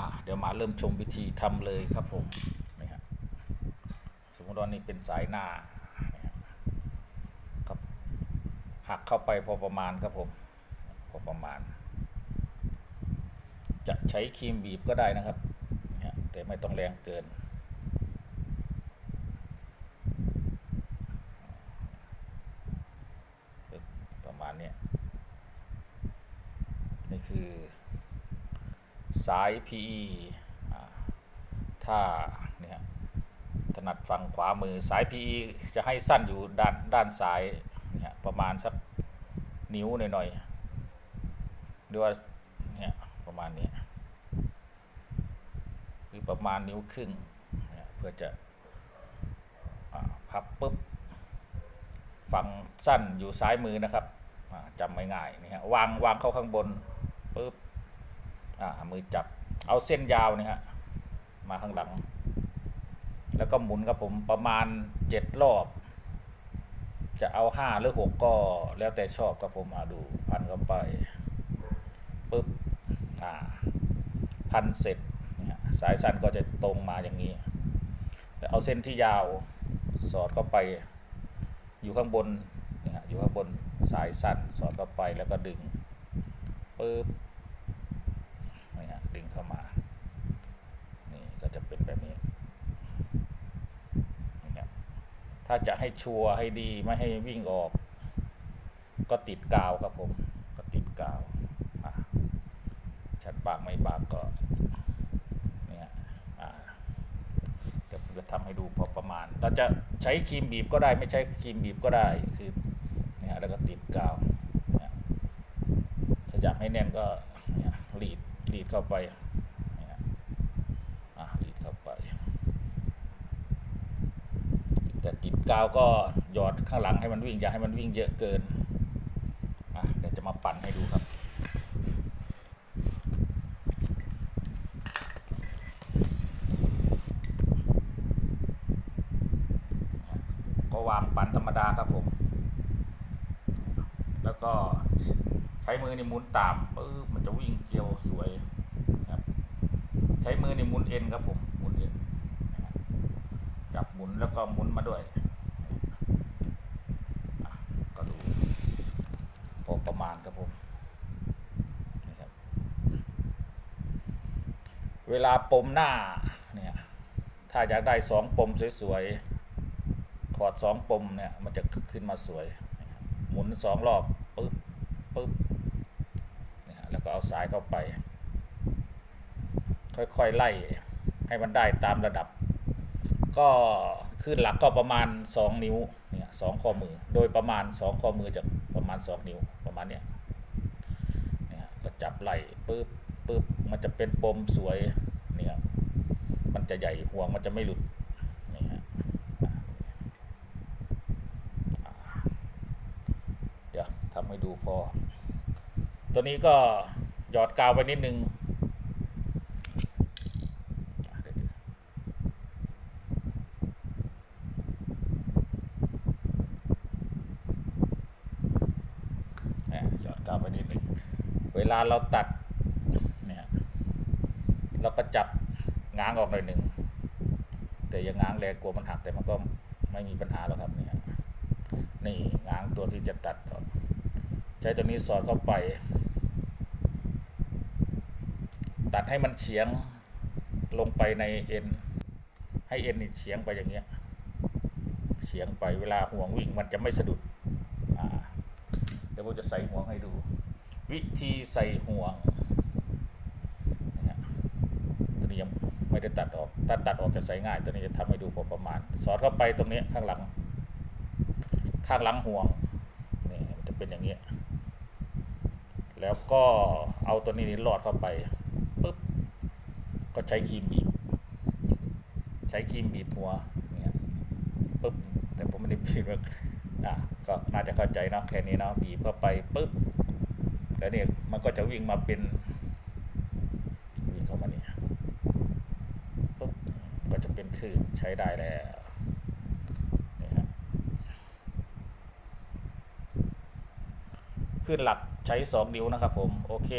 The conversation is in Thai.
อะเดี๋ยวมาเริ่มชมวิธีทำเลยครับผมนี่ฮะสมมติว่านี่เป็นสายหน้าครับหักเข้าไปพอประมาณครับผมพอประมาณ จะใช้ครีมบีบก็ได้นะครับ แต่ไม่ต้องแรงเกิน ประมาณเนี้ยนี่คือ สาย PE ถ้าเนี่ยถนัดฝั่งขวามือสาย PE จะให้สั้นอยู่ด้านด้านซ้ายเนี่ยประมาณสักนิ้วหน่อยๆหรือว่าเนี่ยประมาณนี้หรือประมาณนิ้วครึ่งเเพื่อจะอ่าพับปุ๊บฝั่งสั้นอยู่ซ้ายมือนะครับจำไม่ง่ายนี่ฮะวางวางเข้าข้างบนปุ๊บ อ่ามือจับเอาเส้นยาวนี่ฮะมาข้างหลัง แล้วก็หมุนครับผมประมาณเจ็ดรอบ จะเอาห้าหรือหกก็แล้วแต่ชอบครับผมมาดูพันเข้าไปปุ๊บอ่าพันเสร็จสายสั้นก็จะตรงมาอย่างนี้แล้วเอาเส้นที่ยาวสอดเข้าไปอยู่ข้างบนอยู่ข้างบนสายสั้นสอดเข้าไปแล้วก็ดึงปึ๊บ เข้ามา นี่ก็จะเป็นแบบนี้นี่ครับถ้าจะให้ชัวร์ให้ดีไม่ให้วิ่งออก ก็ติดกาวครับผม ก็ติดกาวชัดบางไม่บางก็นี่ฮะอ่าเดี๋ยวผมจะทำให้ดูพอประมาณ เราจะใช้ครีมบีบก็ได้ไม่ใช้ครีมบีบก็ได้คือเนี่ยแล้วก็ติดกาวถ้าอยากให้แน่นก็เนี่ยรีดรีดเข้าไปเนี่ยอะรีดเข้าไป แติดกาวก็หยอดข้างหลังให้มันวิ่งอย่าให้มันวิ่งเยอะเกินอะเดี๋ยวจะมาปั่นให้ดูครับก็วางปั่นธรรมดาครับผม แล้วก็ใช้มือในหมุนตามปึ๊บมันจะวิ่งเกลียวสวยครับ ใช้มือในหมุนเอ็นครับผมหมุนเอ็น หมุนแล้วก็หมุนมาด้วยก็ดูพอประมาณครับผมนี่ครับเวลาปมหน้าเนี่ยถ้าอยากได้สองปมสวยๆขอดสองปมเนี่ยมันจะขึ้นมาสวย หมุนสองรอบปึ๊บปึ๊บเนี่ยแล้วก็เอาสายเข้าไป ค่อยๆไล่ให้มันได้ตามระดับ ก็ขึ้นหลักก็ประมาณ 2 นิ้วเนี่ยสองข้อมือโดยประมาณ 2 ข้อมือจะประมาณ 2 นิ้วประมาณเนี้ยเนี่ยก็จับไหล่ปึ๊บปึ๊บมันจะเป็นปมสวยเนี่ยมันจะใหญ่ห่วงมันจะไม่หลุดนี่ฮะเดี๋ยวทำให้ดูพอ ตัวนี้ก็หยอดกาวไปนิดนึงอะเดี๋ยว อ่อไปนิดนึงเวลาเราตัดเนี่ยเราก็จับง้างออกหน่อยหนึ่งแต่อยังง้างแรงกลัวมันหักแต่มันก็ไม่มีปัญหาหรอกครับเนี่ยนี่ง้างตัวที่จะตัดออกใช้ตัวนี้สอดเข้าไป ตัดให้มันเฉียงลงไปในเอ็นให้เอ็นนี่เฉียงไปอย่างเงี้ยเฉียงไปเวลาห่วงวิ่งมันจะไม่สะดุด ดี๋ยวผมจะใส่ห่วงให้ดู วิธีใส่ห่วงนะฮะตัวนี้ยังไม่ได้ตัดออกถ้าตัดออกจะใส่ง่าย ตัวนี้จะทำให้ดูพอประมาณ สอดเข้าไปตรงนี้ข้างหลัง ข้างหลังห่วงนี่มันจะเป็นอย่างเงี้ยแล้วก็เอาตัวนี้นี่ลอดเข้าไปปุ๊บก็ใช้ครีมบีบ ใช้ครีมบีบหัวเนี่ยปุ๊บแต่ผมไม่ได้บีบหร อกอะก็น่าจะเข้าใจเนาะแค่นี้เนาะบีบเข้าไปปุ๊บแล้วเนี่ยมันก็จะวิ่งมาเป็นวิ่งเข้ามาเนี่ยปุ๊บก็จะเป็นคลื่นใช้ได้แล้วนี่ฮะขึ้นหลักใช้ 2 นิ้วนะครับผม โอเค